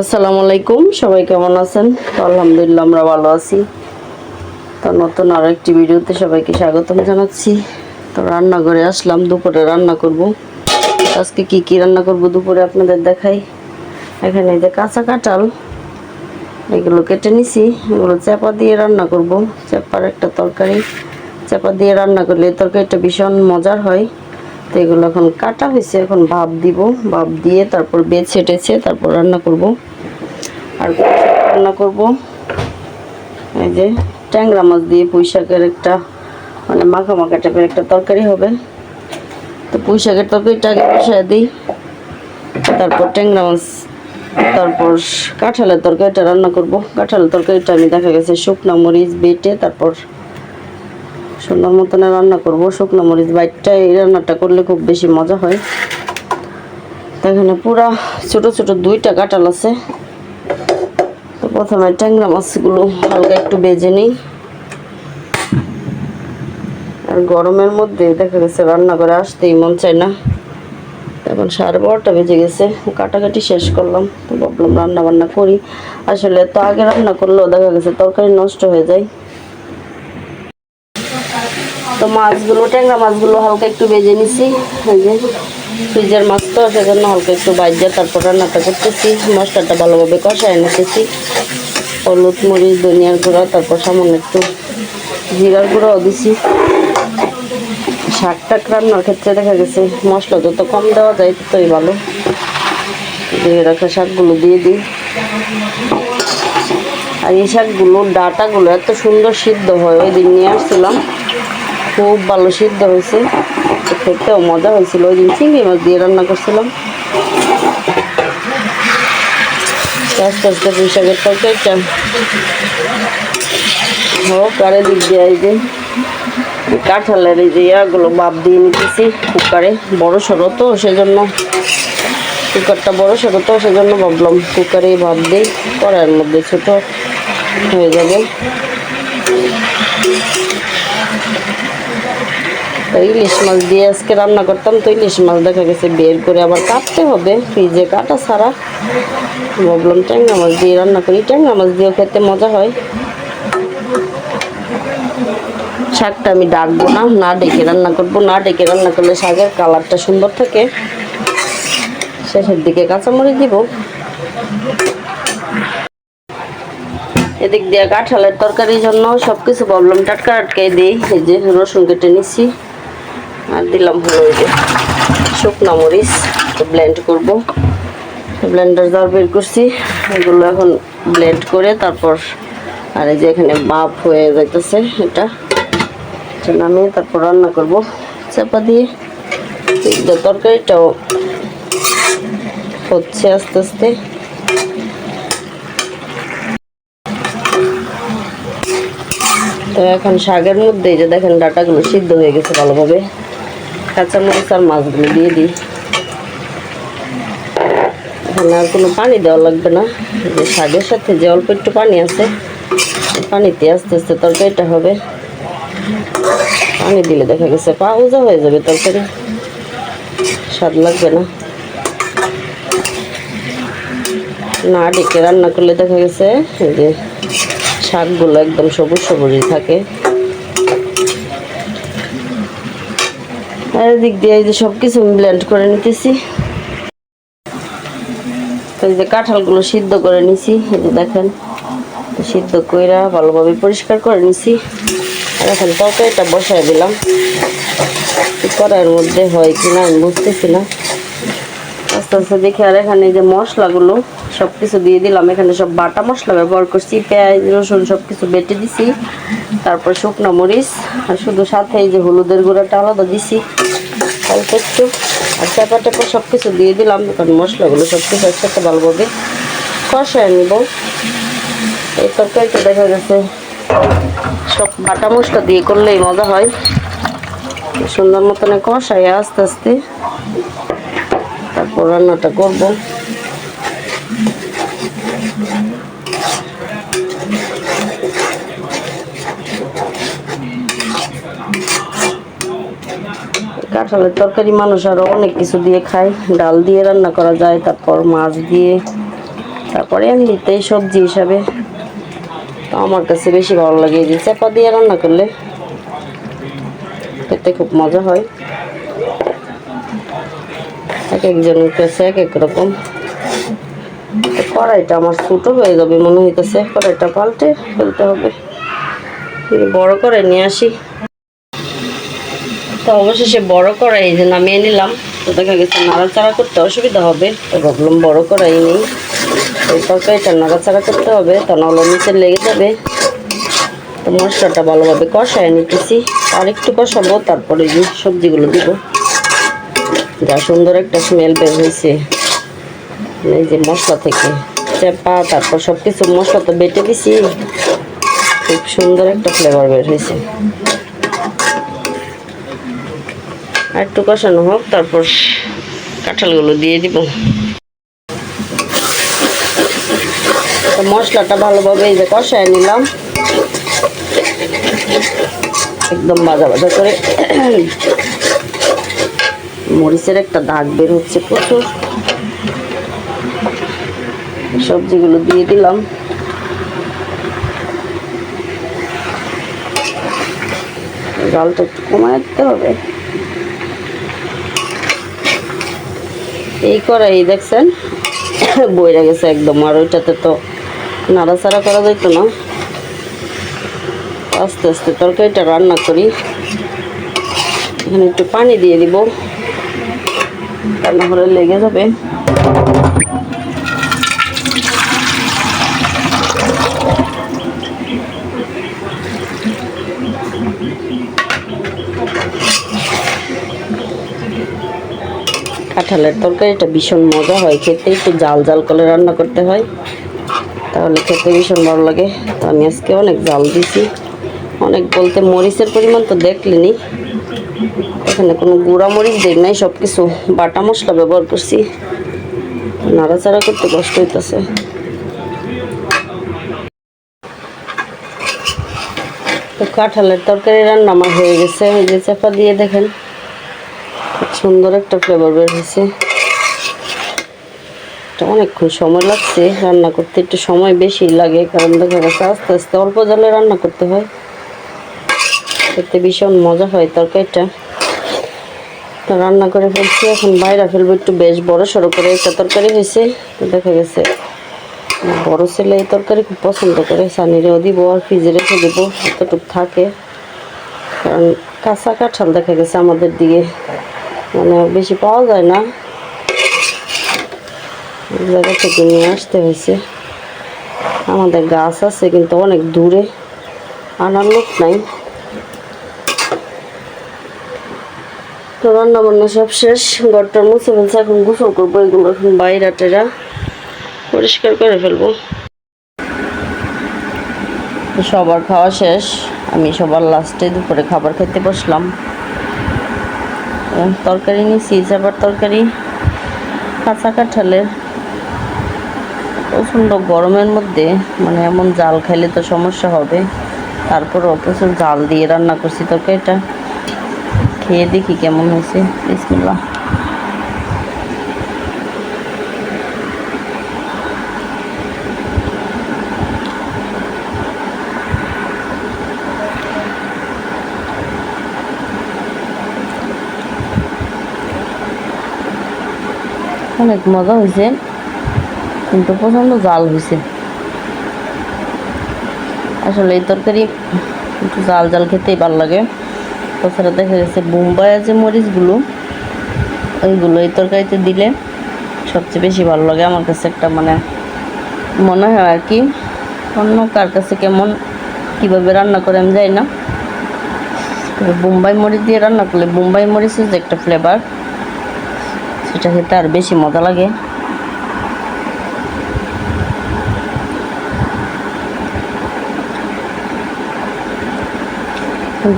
আসসালামু আলাইকুম, সবাই কেমন আছেন? তো আলহামদুলিল্লাহ আমরা ভালো আছি। তো নতুন আরও একটি ভিডিওতে সবাইকে স্বাগতম জানাচ্ছি। তো রান্নাঘরে আসলাম, দুপুরে রান্না করব। আজকে কি কি রান্না করব দুপুরে আপনাদের দেখাই। এখানে যে কাঁচা কাঁঠাল, এগুলো কেটে নিছি, এগুলো চাপা দিয়ে রান্না করব। চাপার একটা তরকারি, চাপা দিয়ে রান্না করলে তরকারিটা ভীষণ মজার হয়। তো এগুলো এখন কাটা হয়েছে, এখন ভাপ দিব, ভাপ দিয়ে তারপর বেছে টেছে তারপর রান্না করব। আর রান্না করব, এই যে ট্যাংরা মাছ দিয়ে পুঁই শাকের একটা মানে মাখা মাখা টাইপের একটা তরকারি হবে। তো পুঁই শাকের তরকারিটা আগে বসায় দিই, তারপর ট্যাংরা মাছ, তারপর কাঁঠালের তরকারিটা রান্না করব। কাঁঠালের তরকারিটা আমি দেখা গেছে শুকনো মরিচ বেটে, তারপর সুন্দর মতন রান্না করব। শুকনো মরিচ বাইটটা, এই রান্নাটা করলে খুব বেশি মজা হয়। এখানে পুরা ছোট ছোট দুইটা কাঁঠাল আছে। তো প্রথমে ট্যাংরা মাছগুলো হালকা একটু বেজে নিই। আর গরমের মধ্যে দেখা গেছে রান্না করে আসতেই মন চায় না। এখন সাড়ে বারোটা বেজে গেছে, কাটাকাটি শেষ করলাম। তো ভাবলাম রান্না বান্না করি। আসলে তো আগে রান্না করলেও দেখা গেছে তরকারি নষ্ট হয়ে যায়। তো মাছগুলো, ট্যাংরা মাছগুলো হালকা একটু বেজে নিছি। ফ্রিজের মাছ তো, সেজন্য হালকা একটু বাইজা তারপর রান্নাটা করতেছি। মশলাটা ভালোভাবে কষায় নিতেছি। হলুদ, মরিচ, ধনিয়ার গুঁড়া, তারপর সামান্য একটু জিরার গুঁড়াও দিছি। শাক টাক রান্নার ক্ষেত্রে দেখা গেছে, মশলা যত কম দেওয়া যায় ততই ভালো। দিয়ে রাখা শাকগুলো দিয়ে দিই। আর এই শাকগুলো, ডাটাগুলো এত সুন্দর সিদ্ধ হয়, ওই দিন নিয়ে আসছিলাম। খুব ভালো সিদ্ধ হয়েছে। খেতেও মজা হয়েছিল। ওই দিন চিংড়ি মাছ দিয়ে রান্না করছিলাম। আস্তে আস্তে শাকের তরকারিটা হোক, আর এদিক দিয়ে এই যে কাঁঠালের এই যে ইয়াগুলো বাপ দিয়ে নিতেছি কুকারে। বড় সড়ো তো, সেজন্য কুকারটা বড় সড়ো তো, সেজন্য ভাবলাম কুকারে ভাব দিই। কড়াইয়ের মধ্যে ছোট হয়ে যাবে। ইলিশ মাছ দিয়ে আজকে রান্না করতাম তো ইলিশ মাছ দেখা গেছে, বের করে আবার কাটতে হবে। ফ্রিজে কাটা ছাড়া। ভাবলাম ট্যাংরা মাছ দিয়ে রান্না করি। ট্যাংরা মাছ দিয়েও খেতে মজা হয়। শাকটা আমি ডাকবো না না ডেকে রান্না করব। না ডেকে রান্না করলে শাকের কালারটা সুন্দর থাকে। শেষের দিকে কাঁচামরিচ দিব। এদিক দিয়ে কাঁঠালের তরকারির জন্য সব কিছু প্রবলেম টাটকা আটকাই দিই। এই যে রসুন কেটে নিচ্ছি আর দিলাম হলো ওই যে শুকনো মরিচ ব্লেন্ড করব। ব্লেন্ডার জার বের করছি, এগুলো এখন ব্লেন্ড করে তারপর আর এই যে এখানে বাপ হয়ে যাইতেছে এটা। নামিয়ে তারপর রান্না করব। চাপা দিয়ে তরকারিটাও হচ্ছে আস্তে আস্তে। তো এখন শাকের মধ্যে যে দেখেন ডাটাগুলো সিদ্ধ হয়ে গেছে ভালোভাবে। কাঁচামরিচ আর মাছগুলো দিয়ে দিই। এখানে আর কোনো পানি দেওয়া লাগবে না। যে শাকের সাথে যে অল্প একটু পানি আছে, পানিতে আস্তে আস্তে তরকারিটা হবে। পানি দিলে দেখা গেছে পাউজা হয়ে যাবে তরকারি। স্বাদ লাগবে না। না ডেকে রান্না করলে দেখা গেছে যে শাকগুলো একদম সবুজ সবুজই থাকে। আর এদিক দিয়ে এই যে সব কিছু ব্লেন্ড করে নিতেছি। এই যে কাঁঠালগুলো সিদ্ধ করে নিছি, এই যে দেখেন, সিদ্ধ কইরা ভালোভাবে পরিষ্কার করে নিছি। আর এখন তরকারিটা বসাই দিলাম। কড়াইয়ের মধ্যে হয় কিনা আমি বুঝতেছি না। আস্তে আস্তে দেখে, আর এখানে যে মশলাগুলো সব কিছু দিয়ে দিলাম। এখানে সব বাটা মশলা ব্যবহার করছি, পেঁয়াজ, রসুন সব কিছু বেটে দিছি। তারপর শুকনো মরিচ, আর শুধু সাথে এই যে হলুদের গুঁড়াটা আলাদা দিছি। অল্প একটু আর চাপা টাপা সব কিছু দিয়ে দিলাম এখন মশলাগুলো সব কিছু একসাথে ভালোভাবে কষায় নিব। এই তরকারিটা দেখা গেছে সব বাটা মশলা দিয়ে করলেই মজা হয়। সুন্দর মতন কষাই আস্তে আস্তে তারপর রান্নাটা করব। কাঁঠালের তরকারি মানুষ আরও অনেক কিছু দিয়ে খায়। ডাল দিয়ে রান্না করা যায়, তারপর মাছ দিয়ে, তারপরে এমনিতেই সবজি হিসাবে। আমার কাছে বেশি ভালো লাগে যে চাপা দিয়ে রান্না করলে। খেতে খুব মজা হয়। এক একজনের কাছে এক এক রকম। কড়াইটা আমার ছোটো হয়ে যাবে মনে হইতেছে। কড়াইটা পাল্টে ফেলতে হবে। বড় কড়াই নিয়ে আসি। তো অবশেষে বড় এই যে নামিয়ে নিলাম। তো দেখা গেছে নাড়াচাড়া করতে অসুবিধা হবে, তো ভাবলাম বড় করাই নেই। এই তরকারিটা নাড়াচাড়া করতে হবে, তা নাহলে নিচে লেগে যাবে। তো মশলাটা ভালোভাবে কষায় নিতেছি। আর একটু কষাবো, তারপরে যে সবজিগুলো দিব। যা সুন্দর একটা স্মেল বের হয়েছে। এই যে মশলা থেকে চেপা, তারপর সব কিছু মশলা তো বেটে দিছি। খুব সুন্দর একটা ফ্লেভার বের হয়েছে। আর একটু কষানো হোক, তারপর কাঁঠালগুলো দিয়ে দিব। মশলাটা ভালোভাবে এই যে কষায় নিলাম। একদম বাজা বাজা করে। মরিচের একটা দাগ বের হচ্ছে প্রচুর। সবজিগুলো দিয়ে দিলাম। জালটা একটু কমায় দিতে হবে। এই করাই দেখছেন? বইরা গেছে একদম, আর ওইটাতে তো নাড়াচাড়া করা যেত না। আস্তে আস্তে তরকারিটা রান্না করি। এখানে একটু পানি দিয়ে দিব রান্না করে লেগে যাবে। কাঁঠালের তরকারিটা ভীষণ মজা হয় খেতে। একটু জাল জাল করে রান্না করতে হয়। তাহলে খেতে ভীষণ ভালো লাগে। তো আমি আজকে অনেক জাল দিছি। অনেক বলতে মরিচের পরিমাণ তো দেখলেনি। এখানে কোনো গুঁড়া মরিচ দেখ নাই সব কিছু বাটা মশলা ব্যবহার করছি। নাড়াচাড়া করতে কষ্ট হইতেছে। তো কাঁঠালের তরকারি রান্না আমার হয়ে গেছে। এই যে চাপা দিয়ে দেখেন। সুন্দর একটা ফ্লেভার বের হয়েছে। অনেকক্ষণ সময় লাগছে, রান্না করতে একটু সময় বেশি লাগে, কারণ দেখা গেছে আস্তে আস্তে অল্প জলে রান্না করতে হয়। খেতে ভীষণ মজা হয় তরকারিটা। রান্না করে ফেলছি, এখন বাইরে ফেলব একটু বেশ বড় সড়ো করে একটা তরকারি হয়েছে। দেখা গেছে, বড় ছেলে এই তরকারি খুব পছন্দ করে, সানিরেও দিব আর ফ্রিজে রেখে দেবো, এতটুকু থাকে। কারণ কাঁচা কাঁঠাল দেখা গেছে আমাদের দিকে। মানে বেশি পাওয়া যায় না। জায়গা থেকে নিয়ে আসতে হয়েছে। আমাদের গাছ আছে কিন্তু অনেক দূরে। আনার লোক নাই। তো রান্না বান্না সব শেষ। ঘরটার মুছে ফেলছে, এখন গোসল করব। এগুলো এখন বাইরা টেরা পরিষ্কার করে ফেলব। সবার খাওয়া শেষ। আমি সবার লাস্টে দুপুরে খাবার খেতে বসলাম। তরকারি নিয়েছি যাবার তরকারি, কাঁচা কাঁঠালের। প্রচণ্ড গরমের মধ্যে মানে এমন জাল খাইলে তো সমস্যা হবে। তারপর প্রচুর জাল দিয়ে রান্না করছি তরকারিটা খেয়ে দেখি কেমন হয়েছে। বিসমিল্লাহ। অনেক মজা হয়েছে কিন্তু প্রচণ্ড জাল হয়েছে আসলে এই তরকারি একটু জাল জাল খেতেই ভালো লাগে। তাছাড়া দেখা গেছে বোম্বাইয়ের যে মরিচগুলো, ওইগুলো এই তরকারিতে দিলে সবচেয়ে বেশি ভালো লাগে আমার কাছে একটা মানে মনে হয় আর কি। অন্য কার কাছে কেমন, কীভাবে রান্না করে আমি যাই না। বোম্বাই মরিচ দিয়ে রান্না করলে বোম্বাই মরিচের যে একটা ফ্লেভার সেটা খেতে আর বেশি মজা লাগে।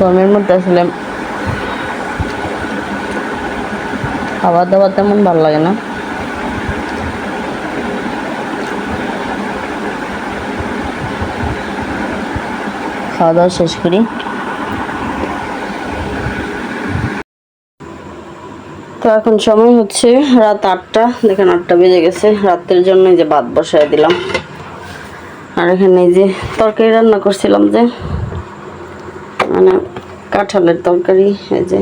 গরমের মধ্যে আসলে খাওয়া দাওয়া তেমন ভালো লাগে না। খাওয়া দাওয়া শেষ করি। তো এখন সময় হচ্ছে রাত আটটা। দেখেন আটটা বেজে গেছে। রাতের জন্য যে ভাত বসায় দিলাম। আর এখানে যে তরকারি রান্না করছিলাম যে মানে কাঁঠালের তরকারি, এই যে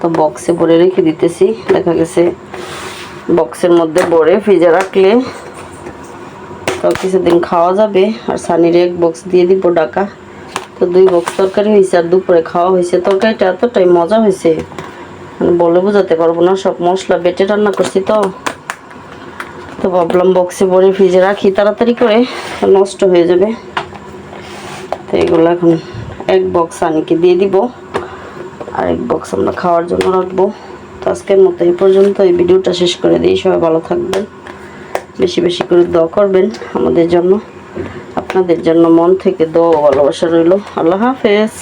তো বক্সে ভরে রেখে দিতেছি। দেখা গেছে বক্সের মধ্যে ভরে ফ্রিজে রাখলে তো কিছুদিন খাওয়া যাবে। আর সানির এক বক্স দিয়ে দিব ডাকা তো দুই বক্স তরকারি হয়েছে আর দুপুরে খাওয়া হয়েছে। তরকারিটা এতটাই মজা হয়েছে। বলে বোঝাতে পারব না, সব মশলা বেটে রান্না করছি তো। তো ভাবলাম বক্সে ভরে ফ্রিজে রাখি, তাড়াতাড়ি করে নষ্ট হয়ে যাবে। তো এগুলো এখন এক বক্স আনিকে দিয়ে দিব, আর এক বক্স আমরা খাওয়ার জন্য রাখব। তো আজকের মতো এই পর্যন্ত এই ভিডিওটা শেষ করে দিই, সবাই ভালো থাকবেন। বেশি বেশি করে দোয়া করবেন আমাদের জন্য। আপনাদের জন্য মন থেকে দোয়া ভালোবাসা রইল। আল্লাহ হাফেজ।